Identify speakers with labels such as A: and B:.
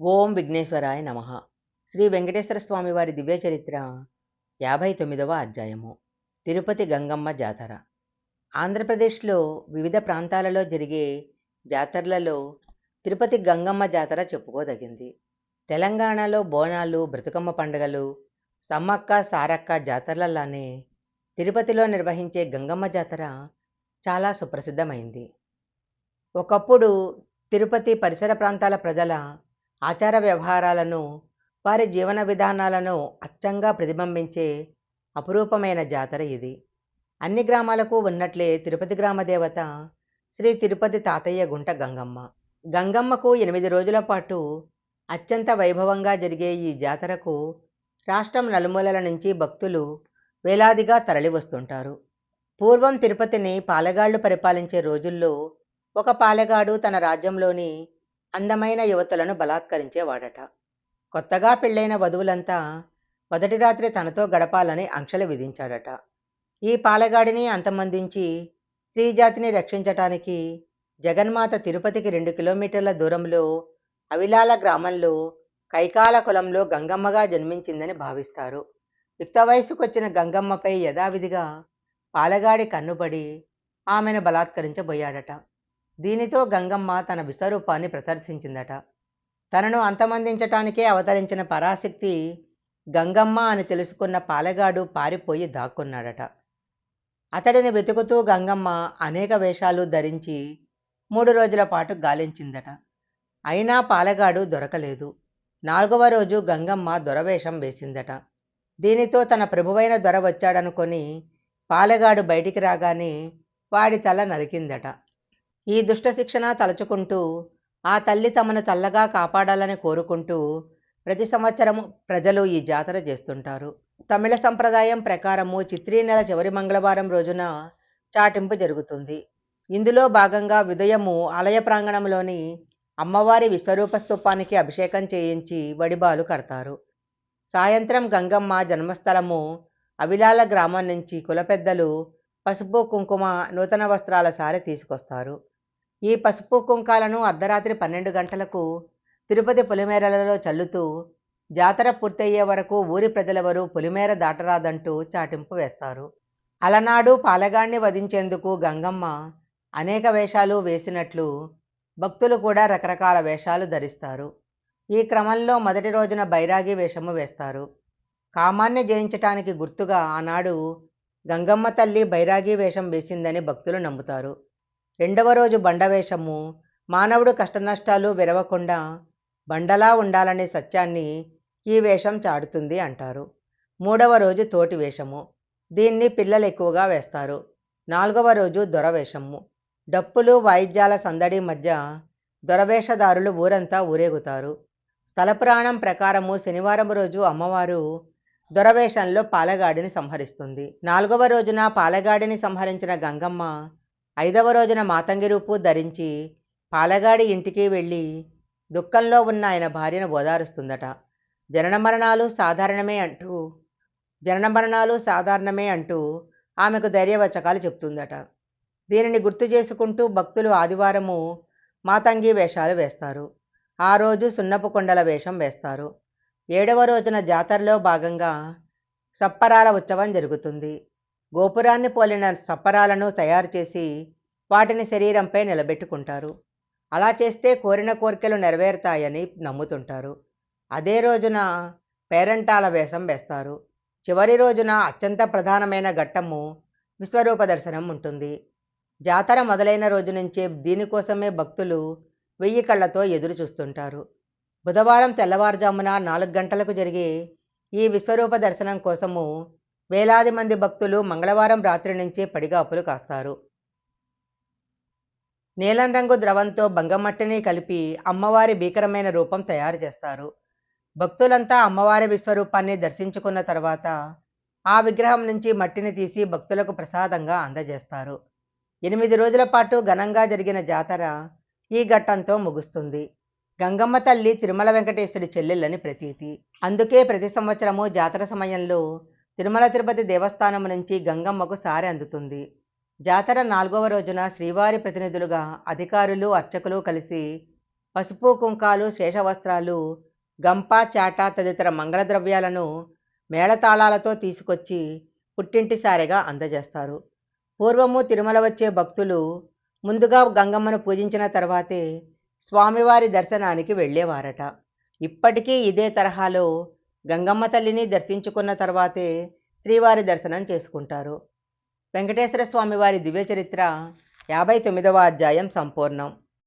A: ఓం విఘ్నేశ్వరాయ నమ. శ్రీ వెంకటేశ్వర స్వామి వారి దివ్య చరిత్ర యాభై తొమ్మిదవ అధ్యాయము. తిరుపతి గంగమ్మ జాతర. ఆంధ్రప్రదేశ్లో వివిధ ప్రాంతాలలో జరిగే జాతరలలో తిరుపతి గంగమ్మ జాతర చెప్పుకోదగింది. తెలంగాణలో బోనాలు బ్రతుకమ్మ పండుగలు సమ్మక్క సారక్క జాతరలలానే తిరుపతిలో నిర్వహించే గంగమ్మ జాతర చాలా సుప్రసిద్ధమైంది. ఒకప్పుడు తిరుపతి పరిసర ప్రాంతాల ప్రజల ఆచార వ్యవహారాలను వారి జీవన విధానాలను అచ్చంగా ప్రతిబింబించే అపురూపమైన జాతర ఇది. అన్ని గ్రామాలకు ఉన్నట్లే తిరుపతి గ్రామదేవత శ్రీ తిరుపతి తాతయ్య గుంట గంగమ్మ. గంగమ్మకు ఎనిమిది రోజుల పాటు అత్యంత వైభవంగా జరిగే ఈ జాతరకు రాష్ట్రం నలుమూలల నుంచి భక్తులు వేలాదిగా తరలివస్తుంటారు పూర్వం తిరుపతిని పాలెగాళ్ళు పరిపాలించే రోజుల్లో ఒక పాలెగాడు తన రాజ్యంలోని అందమైన యువతులను బలాత్కరించేవాడట. కొత్తగా పెళ్ళైన వధువులంతా మొదటి రాత్రి తనతో గడపాలని ఆంక్షలు విధించాడట. ఈ పాలగాడిని అంతమందించి స్త్రీజాతిని రక్షించటానికి జగన్మాత తిరుపతికి రెండు కిలోమీటర్ల దూరంలో అవిలాల గ్రామంలో కైకాల కులంలో గంగమ్మగా జన్మించిందని భావిస్తారు. యుక్త వయసుకొచ్చిన గంగమ్మపై యథావిధిగా పాలగాడి కన్నుబడి ఆమెను బలాత్కరించబోయాడట. దీనితో గంగమ్మ తన విశ్వరూపాన్ని ప్రదర్శించిందట. తనను అంతమందించటానికే అవతరించిన పరాశక్తి గంగమ్మ అని తెలుసుకున్న పాలెగాడు పారిపోయి దాక్కున్నాడట. అతడిని వెతుకుతూ గంగమ్మ అనేక వేషాలు ధరించి మూడు రోజుల పాటు గాలించిందట. అయినా పాలెగాడు దొరకలేదు. నాలుగవ రోజు గంగమ్మ దొరవేషం వేసిందట. దీనితో తన ప్రభువైన దొర వచ్చాడనుకొని పాలెగాడు బయటికి రాగానే వాడి తల నరికిందట. ఈ దుష్ట శిక్షణ తలుచుకుంటూ ఆ తల్లి తమను తల్లగా కాపాడాలని కోరుకుంటూ ప్రతి సంవత్సరం ప్రజలు ఈ జాతర చేస్తుంటారు. తమిళ సంప్రదాయం ప్రకారము చిత్రీ నెల చివరి మంగళవారం రోజున చాటింపు జరుగుతుంది. ఇందులో భాగంగా ఉదయము ఆలయ ప్రాంగణంలోని అమ్మవారి విశ్వరూప స్థూపానికి అభిషేకం చేయించి వడిబాలు కడతారు. సాయంత్రం గంగమ్మ జన్మస్థలము అవిలాల గ్రామం నుంచి కులపెద్దలు పసుపు కుంకుమ నూతన వస్త్రాల సారి తీసుకొస్తారు. ఈ పసుపు కుంకాలను అర్ధరాత్రి పన్నెండు గంటలకు తిరుపతి పొలిమేరలలో చల్లుతూ జాతర పూర్తయ్యే వరకు ఊరి ప్రజలెవరూ పొలిమేర దాటరాదంటూ చాటింపు వేస్తారు. అలనాడు పాలగాణ్ణి వధించేందుకు గంగమ్మ అనేక వేషాలు వేసినట్లు భక్తులు కూడా రకరకాల వేషాలు ధరిస్తారు. ఈ క్రమంలో మొదటి రోజున బైరాగి వేషము వేస్తారు. కామాన్ని జయించటానికి గుర్తుగా ఆనాడు గంగమ్మ తల్లి బైరాగి వేషం వేసిందని భక్తులు నమ్ముతారు. రెండవ రోజు బండవేషము. మానవుడు కష్టనష్టాలు విరవకుండా బండలా ఉండాలనే సత్యాన్ని ఈ వేషం చాటుతుంది అంటారు. మూడవ రోజు తోటి వేషము. దీన్ని పిల్లలు ఎక్కువగా వేస్తారు. నాలుగవ రోజు దొరవేషము డప్పులు వాయిద్యాల సందడి మధ్య దొరవేషదారులు ఊరంతా ఊరేగుతారు. స్థలపురాణం ప్రకారము శనివారం రోజు అమ్మవారు దొరవేషంలో పాలగాడిని సంహరిస్తుంది. నాలుగవ రోజున పాలగాడిని సంహరించిన గంగమ్మ ఐదవ రోజున మాతంగి రూపు ధరించి పాలగాడి ఇంటికి వెళ్ళి దుఃఖంలో ఉన్న ఆయన భార్యను ఓదారుస్తుందట. జనన మరణాలు సాధారణమే అంటూ జనన మరణాలు సాధారణమే అంటూ ఆమెకు ధైర్యవచకాలు చెప్తుందట. దీనిని గుర్తు చేసుకుంటూ భక్తులు ఆదివారము మాతంగి వేషాలు వేస్తారు. ఆ రోజు సున్నపు కొండల వేషం వేస్తారు. ఏడవ రోజున జాతరలో భాగంగా సప్పరాల ఉత్సవం జరుగుతుంది. గోపురాన్ని పోలిన సప్పరాలను తయారు చేసి వాటిని శరీరంపై నిలబెట్టుకుంటారు. అలా చేస్తే కోరిన కోరికలు నెరవేరుతాయని నమ్ముతుంటారు. అదే రోజున పేరంటాల వేషం వేస్తారు. చివరి రోజున అత్యంత ప్రధానమైన ఘట్టము విశ్వరూప దర్శనం ఉంటుంది. జాతర మొదలైన రోజు నుంచే దీనికోసమే భక్తులు వెయ్యి కళ్ళతో ఎదురు చూస్తుంటారు. బుధవారం తెల్లవారుజామున నాలుగు గంటలకు జరిగే ఈ విశ్వరూప దర్శనం కోసము వేలాది మంది భక్తులు మంగళవారం రాత్రి నుంచే పడిగాపులు కాస్తారు. నీలం రంగు ద్రవంతో బంగమట్టిని కలిపి అమ్మవారి భీకరమైన రూపం తయారు చేస్తారు. భక్తులంతా అమ్మవారి విశ్వరూపాన్ని దర్శించుకున్న తర్వాత ఆ విగ్రహం నుంచి మట్టిని తీసి భక్తులకు ప్రసాదంగా అందజేస్తారు. ఎనిమిది రోజుల పాటు ఘనంగా జరిగిన జాతర ఈ ఘట్టంతో ముగుస్తుంది. గంగమ్మ తల్లి తిరుమల వెంకటేశ్వరి చెల్లెళ్ళని ప్రతీతి. అందుకే ప్రతి సంవత్సరము జాతర సమయంలో తిరుమల తిరుపతి దేవస్థానం నుంచి గంగమ్మకు సారె అందుతుంది. జాతర నాలుగవ రోజున శ్రీవారి ప్రతినిధులుగా అధికారులు అర్చకులు కలిసి పసుపు కుంకాలు శేషవస్త్రాలు గంప చాట తదితర మంగళ ద్రవ్యాలను మేళతాళాలతో తీసుకొచ్చి పుట్టింటి సారెగా అందజేస్తారు. పూర్వము తిరుమల వచ్చే భక్తులు ముందుగా గంగమ్మను పూజించిన తర్వాతే స్వామివారి దర్శనానికి వెళ్ళేవారట. ఇప్పటికీ ఇదే తరహాలో గంగమ్మ తల్లిని దర్శించుకున్న తర్వాతే శ్రీవారి దర్శనం చేసుకుంటారు. వెంకటేశ్వర స్వామివారి దివ్య చరిత్ర యాభై తొమ్మిదవ అధ్యాయం సంపూర్ణం.